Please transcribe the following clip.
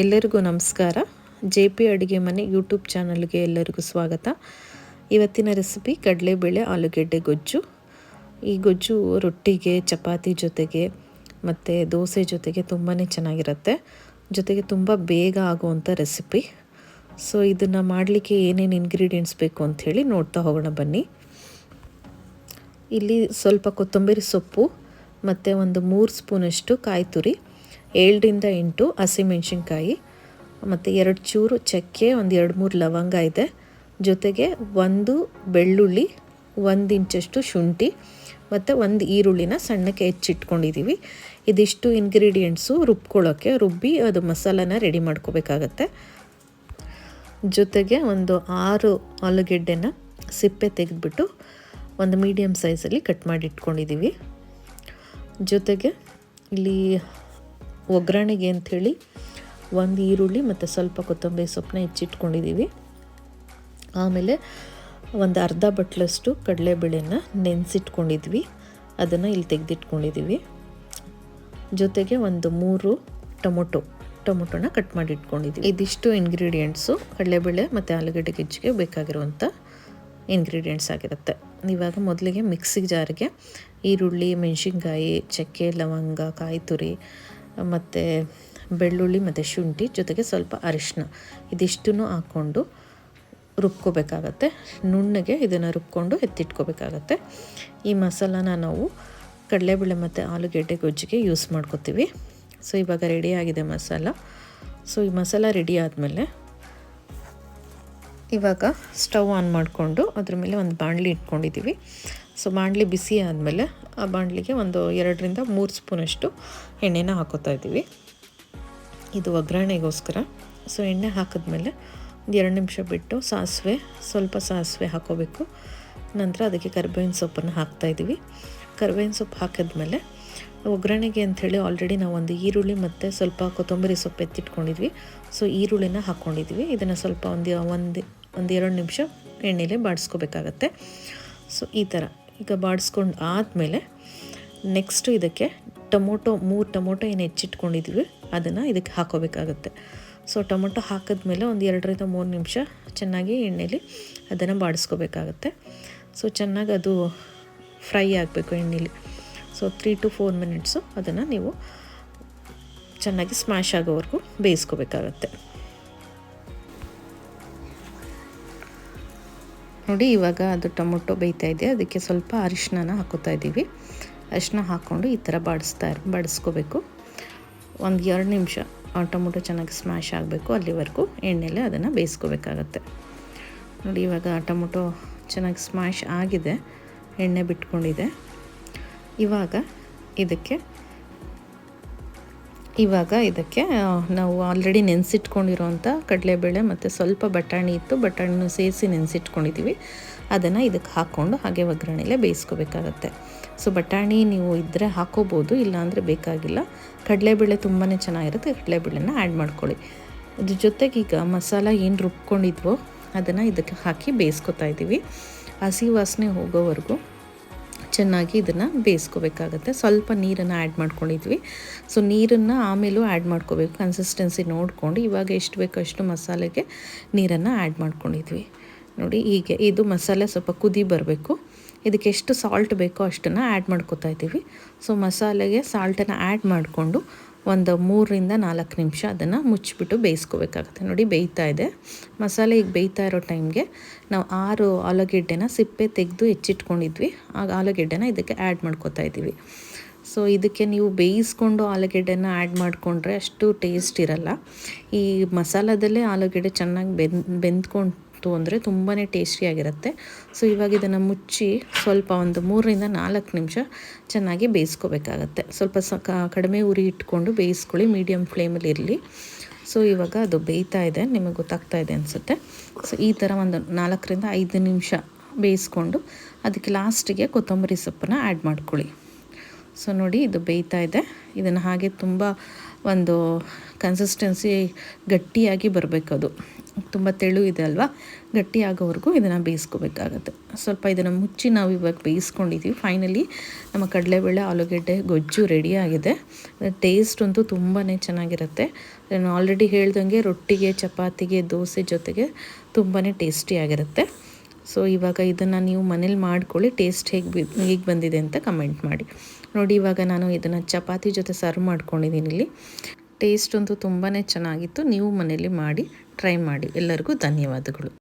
ಎಲ್ಲರಿಗೂ ನಮಸ್ಕಾರ. J P ಅಡುಗೆ ಮನೆ ಯೂಟ್ಯೂಬ್ ಚಾನಲ್ಗೆ ಎಲ್ಲರಿಗೂ ಸ್ವಾಗತ. ಇವತ್ತಿನ ರೆಸಿಪಿ ಕಡಲೆಬೇಳೆ, ಆಲೂಗೆಡ್ಡೆ, ಗೊಜ್ಜು. ಈ ಗೊಜ್ಜು ರೊಟ್ಟಿಗೆ, ಚಪಾತಿ ಜೊತೆಗೆ ಮತ್ತು ದೋಸೆ ಜೊತೆಗೆ ತುಂಬಾ ಚೆನ್ನಾಗಿರುತ್ತೆ. ಜೊತೆಗೆ ತುಂಬ ಬೇಗ ಆಗುವಂಥ ರೆಸಿಪಿ. ಸೊ ಇದನ್ನು ಮಾಡಲಿಕ್ಕೆ ಏನೇನು ಇಂಗ್ರೀಡಿಯೆಂಟ್ಸ್ ಬೇಕು ಅಂಥೇಳಿ ನೋಡ್ತಾ ಹೋಗೋಣ ಬನ್ನಿ. ಇಲ್ಲಿ ಸ್ವಲ್ಪ ಕೊತ್ತಂಬರಿ ಸೊಪ್ಪು, ಮತ್ತು ಒಂದು ಮೂರು ಸ್ಪೂನಷ್ಟು ಕಾಯಿ ತುರಿ ಏಳರಿಂದ ಎಂಟು ಹಸಿಮೆಣ್ಸಿನ್ಕಾಯಿ ಮತ್ತು ಎರಡು ಚೂರು ಚಕ್ಕೆ, ಒಂದು ಎರಡು ಮೂರು ಲವಂಗ ಇದೆ. ಜೊತೆಗೆ ಒಂದು ಬೆಳ್ಳುಳ್ಳಿ, ಒಂದು ಇಂಚಷ್ಟು ಶುಂಠಿ, ಮತ್ತು ಒಂದು ಈರುಳ್ಳಿನ ಸಣ್ಣಕ್ಕೆ ಹೆಚ್ಚಿಟ್ಕೊಂಡಿದ್ದೀವಿ ಇದಿಷ್ಟು ಇಂಗ್ರೀಡಿಯೆಂಟ್ಸು ರುಬ್ಕೊಳ್ಳೋಕ್ಕೆ ರುಬ್ಬಿ ಅದು ಮಸಾಲಾನ ರೆಡಿ ಮಾಡ್ಕೋಬೇಕಾಗತ್ತೆ. ಜೊತೆಗೆ ಒಂದು ಆರು ಆಲೂಗೆಡ್ಡೆನ ಸಿಪ್ಪೆ ತೆಗೆದುಬಿಟ್ಟು ಒಂದು ಮೀಡಿಯಮ್ ಸೈಜಲ್ಲಿ ಕಟ್ ಮಾಡಿ ಇಟ್ಕೊಂಡಿದ್ದೀವಿ ಜೊತೆಗೆ ಇಲ್ಲಿ ಒಗ್ಗರಣೆಗೆ ಅಂಥೇಳಿ ಒಂದು ಈರುಳ್ಳಿ ಮತ್ತು ಸ್ವಲ್ಪ ಕೊತ್ತಂಬರಿ ಸೊಪ್ಪನ್ನ ಹೆಚ್ಚಿಟ್ಕೊಂಡಿದ್ದೀವಿ. ಆಮೇಲೆ ಒಂದು ಅರ್ಧ ಬಟ್ಲಷ್ಟು ಕಡಲೆಬೇಳೆನ ನೆನೆಸಿಟ್ಕೊಂಡಿದ್ವಿ. ಅದನ್ನು ಇಲ್ಲಿ ತೆಗೆದಿಟ್ಕೊಂಡಿದ್ದೀವಿ. ಜೊತೆಗೆ ಒಂದು ಮೂರು ಟೊಮೊಟೊ, ಟೊಮೊಟೊನ ಕಟ್ ಮಾಡಿ ಇಟ್ಕೊಂಡಿದ್ದೀವಿ ಇದಿಷ್ಟು ಇಂಗ್ರೀಡಿಯೆಂಟ್ಸು ಕಡಲೆಬೇಳೆ ಮತ್ತು ಆಲೂಗಡ್ಡೆ ಗೆಜ್ಜಿಗೆ ಬೇಕಾಗಿರುವಂಥ ಇಂಗ್ರೀಡಿಯೆಂಟ್ಸ್ ಆಗಿರುತ್ತೆ. ಇವಾಗ ಮೊದಲಿಗೆ ಮಿಕ್ಸಿ ಜಾರಿಗೆ ಈರುಳ್ಳಿ, ಮೆಣಸಿನ್ಕಾಯಿ, ಚಕ್ಕೆ, ಲವಂಗ ಕಾಯಿ ತುರಿ ಮತ್ತು ಬೆಳ್ಳುಳ್ಳಿ ಮತ್ತು ಶುಂಠಿ ಜೊತೆಗೆ ಸ್ವಲ್ಪ ಅರಿಶಿನ ಇದಿಷ್ಟನ್ನು ಹಾಕ್ಕೊಂಡು ರುಬ್ಕೋಬೇಕಾಗತ್ತೆ. ನುಣ್ಣಗೆ ಇದನ್ನು ರುಬ್ಕೊಂಡು ಎತ್ತಿಟ್ಕೋಬೇಕಾಗತ್ತೆ. ಈ ಮಸಾಲಾನ ನಾವು ಕಡಲೆಬೇಳೆ ಮತ್ತು ಆಲೂಗೆಡ್ಡೆ ಗೊಜ್ಜಿಗೆ ಯೂಸ್ ಮಾಡ್ಕೋತೀವಿ. ಸೊ ಇವಾಗ ರೆಡಿಯಾಗಿದೆ ಮಸಾಲ. ಸೊ ಈ ಮಸಾಲ ರೆಡಿ ಆದಮೇಲೆ ಇವಾಗ ಸ್ಟವ್ ಆನ್ ಮಾಡಿಕೊಂಡು ಅದ್ರ ಮೇಲೆ ಒಂದು ಬಾಣಲಿ ಇಟ್ಕೊಂಡಿದ್ದೀವಿ ಸೊ ಬಾಣಲಿ ಬಿಸಿ ಆದಮೇಲೆ ಆ ಬಾಣಲಿಗೆ ಒಂದು ಎರಡರಿಂದ ಮೂರು ಸ್ಪೂನಷ್ಟು ಎಣ್ಣೆನ ಹಾಕೋತಾ ಇದ್ದೀವಿ. ಇದು ಒಗ್ಗರಣೆಗೋಸ್ಕರ. ಸೊ, ಎಣ್ಣೆ ಹಾಕಿದ್ಮೇಲೆ ಒಂದು ಎರಡು ನಿಮಿಷ ಬಿಟ್ಟು ಸಾಸಿವೆ, ಸ್ವಲ್ಪ ಸಾಸಿವೆ ಹಾಕೋಬೇಕು. ನಂತರ ಅದಕ್ಕೆ ಕರ್ಬೇವಿನ ಸೊಪ್ಪನ್ನು ಹಾಕ್ತಾಯಿದ್ದೀವಿ ಕರ್ಬೇವಿನ ಸೊಪ್ಪು ಹಾಕಿದ್ಮೇಲೆ ಒಗ್ಗರಣೆಗೆ ಅಂಥೇಳಿ ಆಲ್ರೆಡಿ ನಾವು ಒಂದು ಈರುಳ್ಳಿ ಮತ್ತು ಸ್ವಲ್ಪ ಕೊತ್ತಂಬರಿ ಸೊಪ್ಪು ಎತ್ತಿಟ್ಕೊಂಡಿದ್ವಿ. ಸೊ, ಈರುಳ್ಳಿನ ಹಾಕ್ಕೊಂಡಿದ್ವಿ ಇದನ್ನು ಸ್ವಲ್ಪ ಒಂದು ಒಂದು ಒಂದು ಎರಡು ನಿಮಿಷ ಎಣ್ಣೆಲೆ ಬಾಡಿಸ್ಕೋಬೇಕಾಗತ್ತೆ. ಸೊ, ಈ ಥರ. ಈಗ ಬಾಡಿಸ್ಕೊಂಡು ಆದಮೇಲೆ ನೆಕ್ಸ್ಟು ಇದಕ್ಕೆ ಟೊಮೊಟೊ, ಮೂರು ಟೊಮೊಟೊ ಏನು ಹೆಚ್ಚಿಟ್ಕೊಂಡಿದ್ವಿ, ಅದನ್ನು ಇದಕ್ಕೆ ಹಾಕೋಬೇಕಾಗುತ್ತೆ. ಸೊ ಟೊಮೊಟೊ ಹಾಕಿದ್ಮೇಲೆ ಒಂದು ಎರಡರಿಂದ ಮೂರು ನಿಮಿಷ ಚೆನ್ನಾಗಿ ಎಣ್ಣೆಲಿ ಅದನ್ನು ಬಾಡಿಸ್ಕೋಬೇಕಾಗತ್ತೆ. ಸೊ ಚೆನ್ನಾಗಿ ಅದು ಫ್ರೈ ಆಗಬೇಕು ಎಣ್ಣೆಲಿ. So three to four minutes ಅದನ್ನು ನೀವು ಚೆನ್ನಾಗಿ ಸ್ಮ್ಯಾಶ್ ಆಗೋವರೆಗೂ ಬೇಯಿಸ್ಕೋಬೇಕಾಗತ್ತೆ. ನೋಡಿ, ಇವಾಗ ಅದು ಟೊಮೊಟೊ ಬೇಯ್ತಾ ಇದೆ. ಅದಕ್ಕೆ ಸ್ವಲ್ಪ ಅರಿಶಿನ ಹಾಕೋತಾ ಇದ್ದೀವಿ. ಅರಿಶಿನ ಹಾಕ್ಕೊಂಡು ಈ ಥರ ಬಾಡಿಸ್ತಾ ಬಾಡಿಸ್ಕೋಬೇಕು. ಒಂದು ಎರಡು ನಿಮಿಷ, ಆ ಟೊಮೊಟೊ ಚೆನ್ನಾಗಿ ಸ್ಮ್ಯಾಶ್ ಆಗಬೇಕು ಅಲ್ಲಿವರೆಗೂ. ಎಣ್ಣೆಲೆ ಅದನ್ನು ಬೇಯಿಸ್ಕೋಬೇಕಾಗತ್ತೆ. ನೋಡಿ, ಇವಾಗ ಟೊಮೊಟೊ ಚೆನ್ನಾಗಿ ಸ್ಮ್ಯಾಶ್ ಆಗಿದೆ. ಎಣ್ಣೆ ಬಿಟ್ಕೊಂಡಿದೆ. ಇವಾಗ ಇದಕ್ಕೆ ಇವಾಗ ಇದಕ್ಕೆ ನಾವು ಆಲ್ರೆಡಿ ನೆನೆಸಿಟ್ಕೊಂಡಿರೋಂಥ ಕಡಲೆಬೇಳೆ ಮತ್ತು ಸ್ವಲ್ಪ ಬಟಾಣಿ ಇತ್ತು. ಬಟಾಣಿನೂ ಸೇರಿಸಿ ನೆನೆಸಿಟ್ಕೊಂಡಿದ್ದೀವಿ ಅದನ್ನು ಇದಕ್ಕೆ ಹಾಕ್ಕೊಂಡು ಹಾಗೆ ಒಗ್ಗರಣೆಲೆ ಬೇಯಿಸ್ಕೋಬೇಕಾಗತ್ತೆ. ಸೊ ಬಟಾಣಿ ನೀವು ಇದ್ದರೆ ಹಾಕೋಬೋದು, ಇಲ್ಲಾಂದರೆ ಬೇಕಾಗಿಲ್ಲ. ಕಡಲೆಬೇಳೆ ತುಂಬಾ ಚೆನ್ನಾಗಿರುತ್ತೆ. ಕಡಲೆಬೇಳೆನ ಆ್ಯಡ್ ಮಾಡ್ಕೊಳ್ಳಿ. ಅದ್ರ ಜೊತೆಗೆ ಈಗ ಮಸಾಲ ಏನು ರುಬ್ಕೊಂಡಿದ್ವೋ ಅದನ್ನು ಇದಕ್ಕೆ ಹಾಕಿ ಬೇಯಿಸ್ಕೊತಾ ಇದ್ದೀವಿ ಹಸಿ ವಾಸನೆ ಹೋಗೋವರೆಗೂ ಚೆನ್ನಾಗಿ ಇದನ್ನು ಬೇಯಿಸ್ಕೋಬೇಕಾಗತ್ತೆ. ಸ್ವಲ್ಪ ನೀರನ್ನು ಆ್ಯಡ್ ಮಾಡ್ಕೊಂಡಿದ್ವಿ. ಸೊ ನೀರನ್ನು ಆಮೇಲೂ ಆ್ಯಡ್ ಮಾಡ್ಕೋಬೇಕು. ಕನ್ಸಿಸ್ಟೆನ್ಸಿ ನೋಡಿಕೊಂಡು ಇವಾಗ ಎಷ್ಟು ಬೇಕೋ ಅಷ್ಟು ಮಸಾಲೆಗೆ ನೀರನ್ನು ಆ್ಯಡ್ ಮಾಡ್ಕೊಂಡಿದ್ವಿ. ನೋಡಿ, ಹೀಗೆ ಇದು ಮಸಾಲೆ ಸ್ವಲ್ಪ ಕುದಿ ಬರಬೇಕು. ಇದಕ್ಕೆ ಎಷ್ಟು ಸಾಲ್ಟ್ ಬೇಕೋ ಅಷ್ಟನ್ನು ಆ್ಯಡ್ ಮಾಡ್ಕೋತಾ ಇದ್ದೀವಿ. ಸೊ ಮಸಾಲೆಗೆ ಸಾಲ್ಟನ್ನು ಆ್ಯಡ್ ಮಾಡಿಕೊಂಡು ಒಂದು ಮೂರರಿಂದ ನಾಲ್ಕು ನಿಮಿಷ ಅದನ್ನು ಮುಚ್ಚಿಬಿಟ್ಟು ಬೇಯಿಸ್ಕೋಬೇಕಾಗುತ್ತೆ. ನೋಡಿ, ಬೇಯ್ತಾ ಇದೆ. ಮಸಾಲೆ ಈಗ ಬೇಯ್ತಾ ಇರೋ ಟೈಮ್ಗೆ ನಾವು ಆರು ಆಲೂಗೆಡ್ಡೆನ ಸಿಪ್ಪೆ ತೆಗೆದು ಹೆಚ್ಚಿಟ್ಕೊಂಡಿದ್ವಿ. ಆಗ ಆಲೂಗೆಡ್ಡೆನ ಇದಕ್ಕೆ ಆ್ಯಡ್ ಮಾಡ್ಕೋತಾ ಇದ್ದೀವಿ. ಸೊ, ಇದಕ್ಕೆ ನೀವು ಬೇಯಿಸ್ಕೊಂಡು ಆಲೂಗೆಡ್ಡೆನ ಆ್ಯಡ್ ಮಾಡಿಕೊಂಡ್ರೆ ಅಷ್ಟು ಟೇಸ್ಟ್ ಇರಲ್ಲ. ಈ ಮಸಾಲದಲ್ಲೇ ಆಲೂಗೆಡ್ಡೆ ಚೆನ್ನಾಗಿ ಬೆಂದ್, ಬೆಂದ್ಕೊಂಡು ಅಂದರೆ ತುಂಬಾ ಟೇಸ್ಟಿಯಾಗಿರುತ್ತೆ ಸೊ ಇವಾಗ ಇದನ್ನು ಮುಚ್ಚಿ ಸ್ವಲ್ಪ ಒಂದು ಮೂರರಿಂದ ನಾಲ್ಕು ನಿಮಿಷ ಚೆನ್ನಾಗಿ ಬೇಯಿಸ್ಕೋಬೇಕಾಗತ್ತೆ. ಸ್ವಲ್ಪ ಸ ಕಡಿಮೆ ಉರಿ ಇಟ್ಕೊಂಡು ಬೇಯಿಸ್ಕೊಳ್ಳಿ ಮೀಡಿಯಮ್ ಫ್ಲೇಮಲ್ಲಿ ಇರಲಿ. ಸೊ ಇವಾಗ ಅದು ಬೇಯ್ತಾ ಇದೆ, ನಿಮಗೆ ಗೊತ್ತಾಗ್ತಾ ಇದೆ ಅನಿಸುತ್ತೆ. ಸೊ ಈ ಥರ ಒಂದು ನಾಲ್ಕರಿಂದ ಐದು ನಿಮಿಷ ಬೇಯಿಸ್ಕೊಂಡು ಅದಕ್ಕೆ ಲಾಸ್ಟಿಗೆ ಕೊತ್ತಂಬರಿ ಸೊಪ್ಪನ್ನು ಆ್ಯಡ್ ಮಾಡ್ಕೊಳ್ಳಿ. ಸೊ ನೋಡಿ ಇದು ಬೇಯ್ತಾ ಇದೆ. ಇದನ್ನು ಹಾಗೆ ತುಂಬ ಒಂದು ಕನ್ಸಿಸ್ಟೆನ್ಸಿ ಗಟ್ಟಿಯಾಗಿ ಬರಬೇಕು ಅದು ತುಂಬ ತೆಳು ಇದೆ ಅಲ್ವಾ? ಗಟ್ಟಿ ಆಗೋವರೆಗೂ ಇದನ್ನು ಬೇಯಿಸ್ಕೋಬೇಕಾಗತ್ತೆ. ಸ್ವಲ್ಪ ಇದನ್ನು ಮುಚ್ಚಿ ನಾವು ಇವಾಗ ಬೇಯಿಸ್ಕೊಂಡಿದ್ದೀವಿ ಫೈನಲಿ ನಮ್ಮ ಕಡಲೆಬೇಳೆ, ಆಲೂಗೆಡ್ಡೆ, ಗೊಜ್ಜು ರೆಡಿಯಾಗಿದೆ ಟೇಸ್ಟ್ ಅಂತೂ ತುಂಬಾ ಚೆನ್ನಾಗಿರುತ್ತೆ. ನಾನು ಆಲ್ರೆಡಿ ಹೇಳ್ದಂಗೆ ರೊಟ್ಟಿಗೆ, ಚಪಾತಿಗೆ, ದೋಸೆ ಜೊತೆಗೆ ತುಂಬಾ ಟೇಸ್ಟಿಯಾಗಿರುತ್ತೆ ಸೊ ಇವಾಗ ಇದನ್ನು ನೀವು ಮನೇಲಿ ಮಾಡ್ಕೊಳ್ಳಿ. ಟೇಸ್ಟ್ ಹೇಗೆ ಬಿ, ಹೇಗೆ ಬಂದಿದೆ ಅಂತ ಕಮೆಂಟ್ ಮಾಡಿ. ನೋಡಿ ಇವಾಗ ನಾನು ಇದನ್ನು ಚಪಾತಿ ಜೊತೆ ಸರ್ವ್ ಮಾಡ್ಕೊಂಡಿದ್ದೀನಿ ಇಲ್ಲಿ. ಟೇಸ್ಟ್ ಅಂತೂ ತುಂಬಾ ಚೆನ್ನಾಗಿತ್ತು. ನೀವು ಮನೆಯಲ್ಲಿ ಮಾಡಿ ಟ್ರೈ ಮಾಡಿ. ಎಲ್ಲರಿಗೂ ಧನ್ಯವಾದಗಳು.